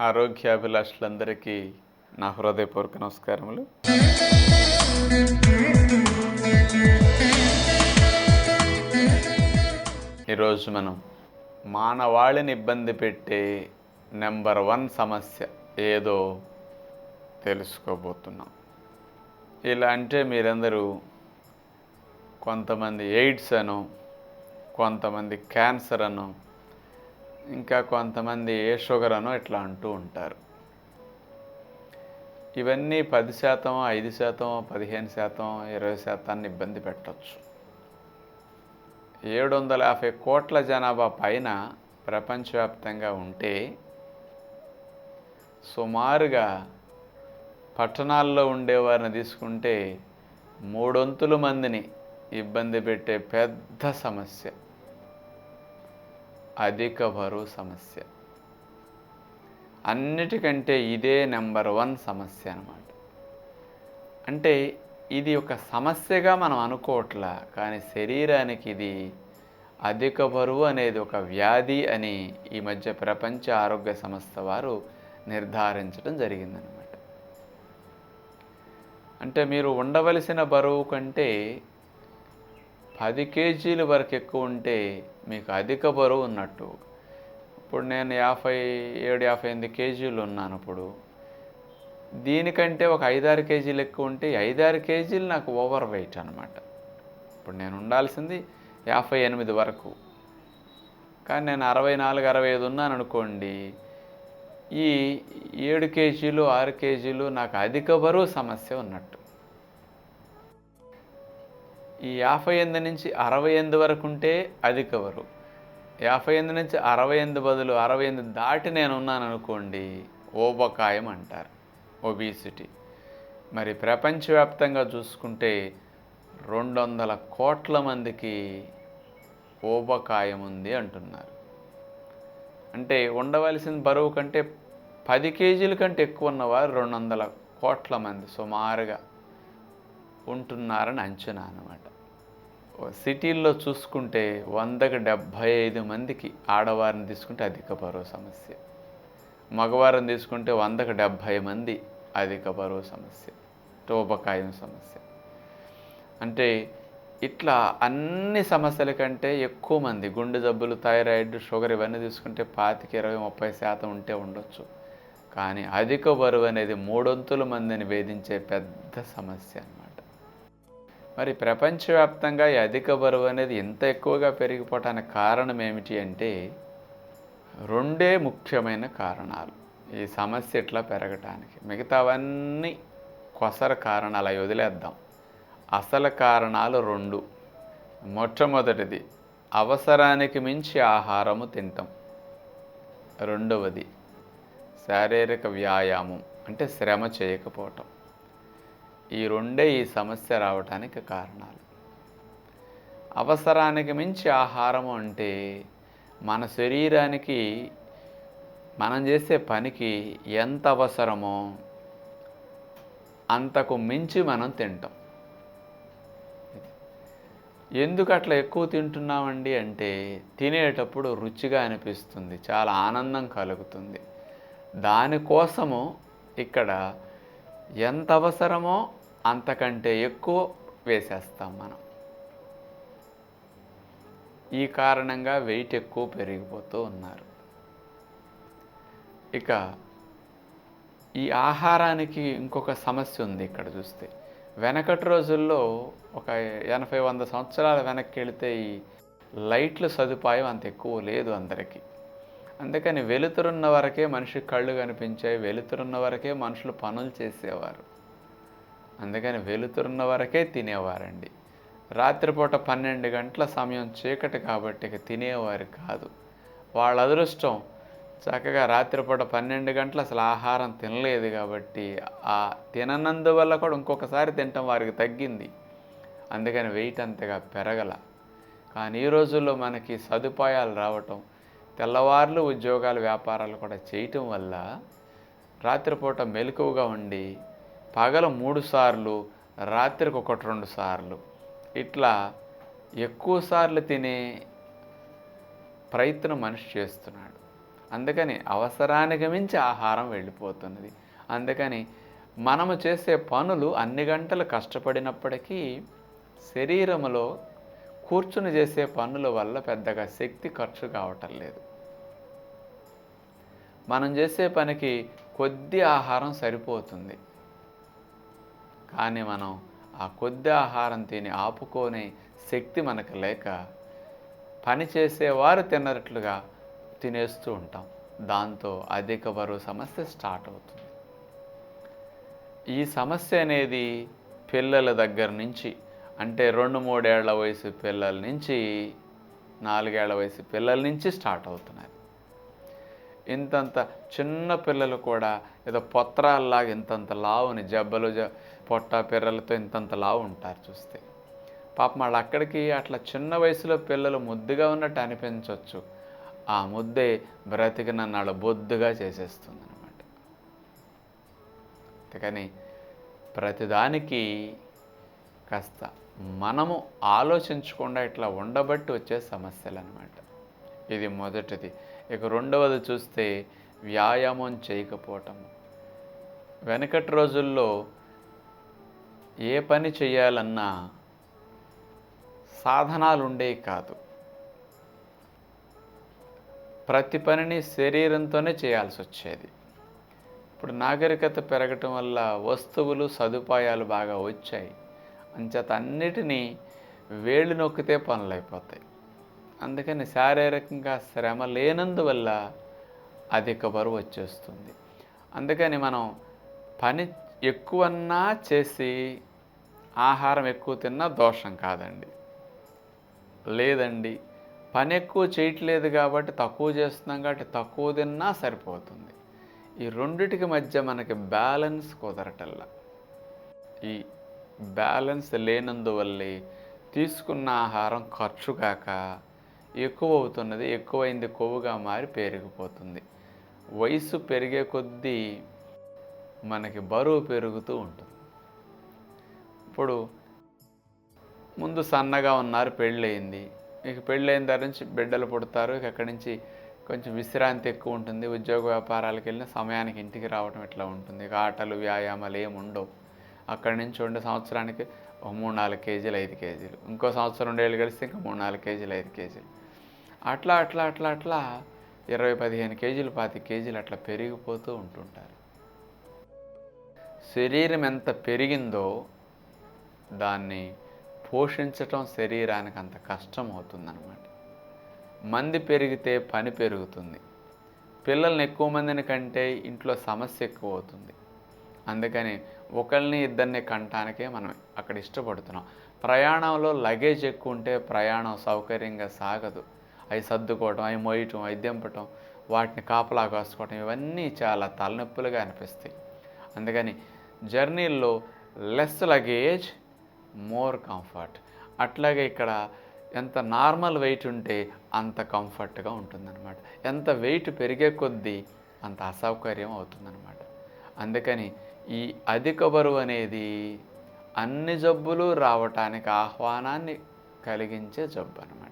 ఆరోగ్యాభిలాషులందరికీ నా హృదయపూర్వక నమస్కారములు. ఈరోజు మనం మానవాళిని ఇబ్బంది పెట్టే నెంబర్ వన్ సమస్య ఏదో తెలుసుకోబోతున్నాం. ఇలా అంటే మీరందరూ కొంతమంది ఎయిడ్స్ అను కొంతమంది క్యాన్సర్ అను ఇంకా కొంతమంది ఏ షుగర్ అనో ఇట్లా అంటూ ఉంటారు. ఇవన్నీ పది శాతం ఐదు శాతం పదిహేను శాతం ఇరవై శాతాన్ని ఇబ్బంది పెట్టచ్చు. ఏడు వందల యాభై కోట్ల జనాభా పైన ప్రపంచవ్యాప్తంగా ఉంటే సుమారుగా పట్టణాల్లో ఉండేవారిని తీసుకుంటే మూడొంతుల మందిని ఇబ్బంది పెట్టే పెద్ద సమస్య. అధిక బరువు సమస్య. అన్నిటికంటే ఇదే నెంబర్ వన్ సమస్య అనమాట అంటే ఇది ఒక సమస్యగా మనం అనుకోవట్లా కానీ శరీరానికి ఇది అధిక బరువు అనేది ఒక వ్యాధి అని ఈ మధ్య ప్రపంచ ఆరోగ్య సంస్థ వారు నిర్ధారించడం జరిగిందనమాట అంటే మీరు ఉండవలసిన బరువు కంటే పది కేజీల వరకు ఎక్కువ ఉంటే మీకు అధిక బరువు ఉన్నట్టు. ఇప్పుడు నేను యాభై ఏడు యాభై ఎనిమిది కేజీలు ఉన్నాను ఇప్పుడు. దీనికంటే ఒక ఐదారు కేజీలు ఎక్కువ ఉంటే ఐదారు కేజీలు నాకు ఓవర్ వెయిట్ అనమాట ఇప్పుడు నేను ఉండాల్సింది యాభై ఎనిమిది వరకు. కానీ నేను అరవై నాలుగు అరవై ఐదు ఉన్నాను అనుకోండి ఈ ఏడు కేజీలు ఆరు కేజీలు నాకు అధిక బరువు సమస్య ఉన్నట్టు. ఈ యాభై ఎనిమిది నుంచి అరవై ఎనిమిది వరకు ఉంటే అది కవరు. యాభై ఎనిమిది నుంచి అరవై ఎనిమిది బదులు అరవై ఎనిమిది దాటి నేను ఉన్నాను అనుకోండి ఓబకాయం అంటారు. ఒబీసిటీ. మరి ప్రపంచవ్యాప్తంగా చూసుకుంటే రెండు వందల కోట్ల మందికి ఓబకాయం ఉంది అంటున్నారు. అంటే ఉండవలసిన బరువు కంటే పది కేజీల కంటే ఎక్కువ ఉన్నవారు రెండు వందల కోట్ల మంది సుమారుగా ఉంటున్నారని అంచనా అనమాట సిటీల్లో చూసుకుంటే వందకు డెబ్భై ఐదు మందికి ఆడవారిని తీసుకుంటే అధిక బరువు సమస్య. మగవారిని తీసుకుంటే వందకు డెబ్భై మంది అధిక బరువు సమస్య. టోబకాయం సమస్య. అంటే ఇట్లా అన్ని సమస్యల కంటే ఎక్కువ మంది గుండె జబ్బులు థైరాయిడ్ షుగర్ ఇవన్నీ తీసుకుంటే పాతిక ఇరవై ముప్పై శాతం ఉంటే ఉండొచ్చు. కానీ అధిక బరువు అనేది మూడొంతుల మందిని వేధించే పెద్ద సమస్య అన్నమాట. మరి ప్రపంచవ్యాప్తంగా ఈ అధిక బరువు అనేది ఇంత ఎక్కువగా పెరిగిపోవటానికి కారణం ఏమిటి అంటే రెండే ముఖ్యమైన కారణాలు ఈ సమస్య ఇట్లా పెరగటానికి. మిగతావన్నీ కొసర కారణాలు అవి వదిలేద్దాం. అసలు కారణాలు రెండు. మొట్టమొదటిది అవసరానికి మించి ఆహారము తింటాం. రెండవది శారీరక వ్యాయామం అంటే శ్రమ చేయకపోవటం. ఈ రెండే ఈ సమస్య రావటానికి కారణాలు. అవసరానికి మించి ఆహారం అంటే మన శరీరానికి మనం చేసే పనికి ఎంత అవసరమో అంతకు మించి మనం తింటాం. ఎందుకు అట్లా ఎక్కువ తింటున్నామండి అంటే తినేటప్పుడు రుచిగా అనిపిస్తుంది చాలా ఆనందం కలుగుతుంది. దానికోసము ఇక్కడ ఎంత అవసరమో అంతకంటే ఎక్కువ వేసేస్తాం మనం. ఈ కారణంగా వెయిట్ ఎక్కువ పెరిగిపోతూ ఉన్నారు. ఇక ఈ ఆహారానికి ఇంకొక సమస్య ఉంది ఇక్కడ చూస్తే. వెనకటి రోజుల్లో ఒక ఎనభై వంద సంవత్సరాల వెనక్కి వెళితే ఈ లైట్ల సదుపాయం అంత ఎక్కువ లేదు అందరికీ. అందుకని వెలుతురున్న వరకే మనిషి కళ్ళు కనిపించాయి వెలుతురున్న వరకే మనుషులు పనులు చేసేవారు. అందుకని వెలుతురున్న వరకే తినేవారండి. రాత్రిపూట పన్నెండు గంటల సమయం చీకటి కాబట్టి ఇక తినేవారు కాదు. వాళ్ళ అదృష్టం చక్కగా రాత్రిపూట పన్నెండు గంటలు అసలు ఆహారం తినలేదు కాబట్టి ఆ తిననందువల్ల కూడా ఇంకొకసారి తినటం వారికి తగ్గింది. అందుకని వెయిట్ అంతగా పెరగల. కానీ ఈ రోజుల్లో మనకి సదుపాయాలు రావటం తెల్లవార్లు ఉద్యోగాలు వ్యాపారాలు కూడా చేయటం వల్ల రాత్రిపూట మెలకువగా ఉండి పగల మూడు సార్లు రాత్రికి ఒకటి రెండు సార్లు ఇట్లా ఎక్కువ సార్లు తినే ప్రయత్నం మనిషి చేస్తున్నాడు. అందుకని అవసరానికి మించి ఆహారం వెళ్ళిపోతున్నది. అందుకని మనము చేసే పనులు అన్ని గంటలు కష్టపడినప్పటికీ శరీరములో కూర్చుని చేసే పనుల వల్ల పెద్దగా శక్తి ఖర్చు కావటం లేదు. మనం చేసే పనికి కొద్ది ఆహారం సరిపోతుంది. కానీ మనం ఆ కొద్ది ఆహారం తిని ఆపుకోనే శక్తి మనకు లేక పని చేసేవారు తిన్నట్లుగా తినేస్తూ ఉంటాం. దాంతో అధిక బరువు సమస్య స్టార్ట్ అవుతుంది. ఈ సమస్య అనేది పిల్లల దగ్గర నుంచి అంటే రెండు మూడేళ్ళ వయసు పిల్లల నుంచి నాలుగేళ్ళ వయసు పిల్లల నుంచి స్టార్ట్ అవుతున్నది. ఇంతంత చిన్న పిల్లలు కూడా ఏదో పొత్రాల్లాగా ఇంతంత లావుని జబ్బలు జ పొట్ట పిర్రలతో ఇంతంత లావు ఉంటారు చూస్తే. పాపం వాళ్ళు అక్కడికి అట్లా చిన్న వయసులో పిల్లలు ముద్దుగా ఉన్నట్టు అనిపించవచ్చు ఆ ముద్దే బ్రతికిన నాడు బొద్దుగా చేసేస్తుంది అనమాట అంతేకాని ప్రతిదానికి కాస్త మనము ఆలోచించకుండా ఇట్లా ఉండబట్టి వచ్చే సమస్యలు అనమాట ఇది మొదటిది. ఇక రెండవది చూస్తే వ్యాయామం చేయకపోవటము వెనకటి రోజుల్లో ఏ పని చేయాలన్నా సాధనాలు ఉండేవి కాదు. ప్రతి పనిని శరీరంతోనే చేయాల్సి వచ్చేది ఇప్పుడు నాగరికత పెరగటం వల్ల వస్తువులు సదుపాయాలు బాగా వచ్చాయి. అంచేత అన్నిటినీ వేళ్ళు నొక్కితే పనులు అయిపోతాయి. అందుకని శారీరకంగా శ్రమ లేనందువల్ల అధిక బరువు వచ్చేస్తుంది. అందుకని మనం పని ఎక్కువన్నా చేసి ఆహారం ఎక్కువ తిన్నా దోషం కాదండి. లేదండి. పని ఎక్కువ చేయట్లేదు కాబట్టి తక్కువ చేస్తున్నాం కాబట్టి తక్కువ తిన్నా సరిపోతుంది. ఈ రెండిటికి మధ్య మనకి బ్యాలెన్స్ కుదరటల్లా ఈ బ్యాలెన్స్ లేనందువల్లే తీసుకున్న ఆహారం ఖర్చు కాక ఎక్కువ అవుతున్నది ఎక్కువైంది కొవ్వుగా మారి పెరిగిపోతుంది. వయసు పెరిగే కొద్దీ మనకి బరువు పెరుగుతూ ఉంటుంది. ఇప్పుడు ముందు సన్నగా ఉన్నారు పెళ్ళయింది. ఇక పెళ్ళైన దగ్గర నుంచి బిడ్డలు పుడతారు. ఇక అక్కడి నుంచి కొంచెం విశ్రాంతి ఎక్కువ ఉంటుంది. ఉద్యోగ వ్యాపారాలకు వెళ్ళిన సమయానికి ఇంటికి రావడం ఇట్లా ఉంటుంది? ఇక ఆటలు వ్యాయామాలు ఏమి ఉండవు అక్కడి నుంచి ఉండే సంవత్సరానికి మూడు నాలుగు కేజీలు ఐదు కేజీలు. ఇంకో సంవత్సరం రెండేళ్ళు కలిస్తే ఇంకా మూడు నాలుగు కేజీలు ఐదు కేజీలు. అట్లా అట్లా అట్లా అట్లా ఇరవై పదిహేను కేజీలు పాతి కేజీలు అట్లా పెరిగిపోతూ ఉంటుంటారు. శరీరం ఎంత పెరిగిందో దాన్ని పోషించటం శరీరానికి అంత కష్టం అవుతుందన్నమాట. మంది పెరిగితే పని పెరుగుతుంది. పిల్లల్ని ఎక్కువ మందిని కంటే ఇంట్లో సమస్య ఎక్కువ అవుతుంది. అందుకని ఒకరిని ఇద్దరిని కంటానికే మనం అక్కడ ఇష్టపడుతున్నాం. ప్రయాణంలో లగేజ్ ఎక్కువ ఉంటే ప్రయాణం సౌకర్యంగా సాగదు. అవి సర్దుకోవటం అవి మోయటం అవి దింపటం వాటిని కాపలా కాసుకోవటం ఇవన్నీ చాలా తలనొప్పులుగా అనిపిస్తాయి. అందుకని జర్నీల్లో లెస్ లగేజ్ మోర్ కంఫర్ట్. అట్లాగే ఇక్కడ ఎంత నార్మల్ వెయిట్ ఉంటే అంత కంఫర్ట్గా ఉంటుందన్నమాట. ఎంత వెయిట్ పెరిగే కొద్దీ అంత అసౌకర్యం అవుతుందన్నమాట. అందుకని ఈ అధిక బరువు అనేది అన్ని జబ్బులు రావటానికి ఆహ్వానాన్ని కలిగించే జబ్బు అనమాట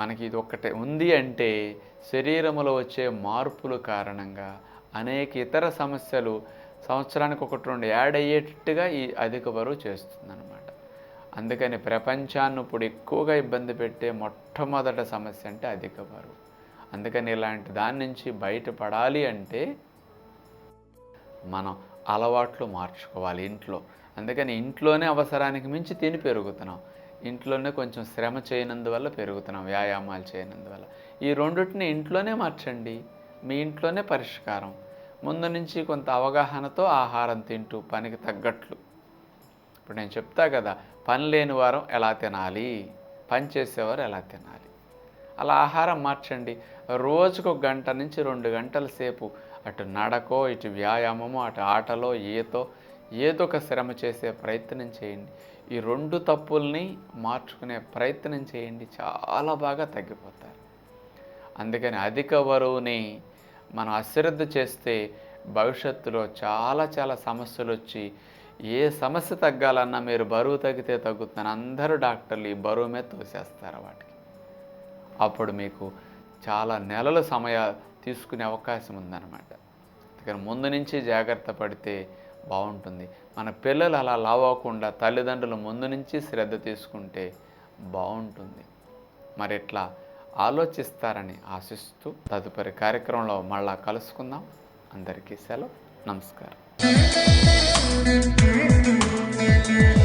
మనకి ఇది ఒక్కటే ఉంది అంటే శరీరంలో వచ్చే మార్పుల కారణంగా అనేక ఇతర సమస్యలు సంవత్సరానికి ఒకటి రెండు యాడ్ అయ్యేటట్టుగా ఈ అధిక బరువు చేస్తుందన్నమాట. అందుకని ప్రపంచాన్ని ఇప్పుడు ఎక్కువగా ఇబ్బంది పెట్టే మొట్టమొదటి సమస్య అంటే అధిక బరువు. అందుకని ఇలాంటి దాని నుంచి బయటపడాలి అంటే మనం అలవాట్లు మార్చుకోవాలి ఇంట్లో. అందుకని ఇంట్లోనే అవసరానికి మించి తిని పెరుగుతున్నాం. ఇంట్లోనే కొంచెం శ్రమ చేయనందువల్ల పెరుగుతున్నాం వ్యాయామాలు చేయనందువల్ల. ఈ రెండింటిని ఇంట్లోనే మార్చండి. మీ ఇంట్లోనే పరిష్కారం. ముందు నుంచి కొంత అవగాహనతో ఆహారం తింటూ పనికి తగ్గట్లు. ఇప్పుడు నేను చెప్తా కదా పని లేని వారం ఎలా తినాలి? పని చేసేవారు ఎలా తినాలి? అలా ఆహారం మార్చండి. రోజుకు ఒక గంట నుంచి రెండు గంటల సేపు అటు నడకో ఇటు వ్యాయామమో అటు ఆటలో ఈతో ఏదో ఒక శ్రమ చేసే ప్రయత్నం చేయండి. ఈ రెండు తప్పుల్ని మార్చుకునే ప్రయత్నం చేయండి. చాలా బాగా తగ్గిపోతారు. అందుకని అధిక బరువుని మనం అశ్రద్ధ చేస్తే భవిష్యత్తులో చాలా చాలా సమస్యలు వచ్చి ఏ సమస్య తగ్గాలన్నా మీరు బరువు తగ్గితే తగ్గుతుందని అందరూ డాక్టర్లు ఈ బరువు మీద తోసేస్తారు వాటికి. అప్పుడు మీకు చాలా నెలలు సమయ తీసుకునే అవకాశం ఉందన్నమాట. అందుకని ముందు నుంచి జాగ్రత్త పడితే బాగుంటుంది. మన పిల్లలు అలా లావకుండా తల్లిదండ్రులు ముందు నుంచి శ్రద్ధ తీసుకుంటే బాగుంటుంది. మరి ఇట్లా ఆలోచిస్తారని ఆశిస్తూ తదుపరి కార్యక్రమంలో మళ్ళా కలుసుకుందాం. అందరికీ సెలవు. నమస్కారం.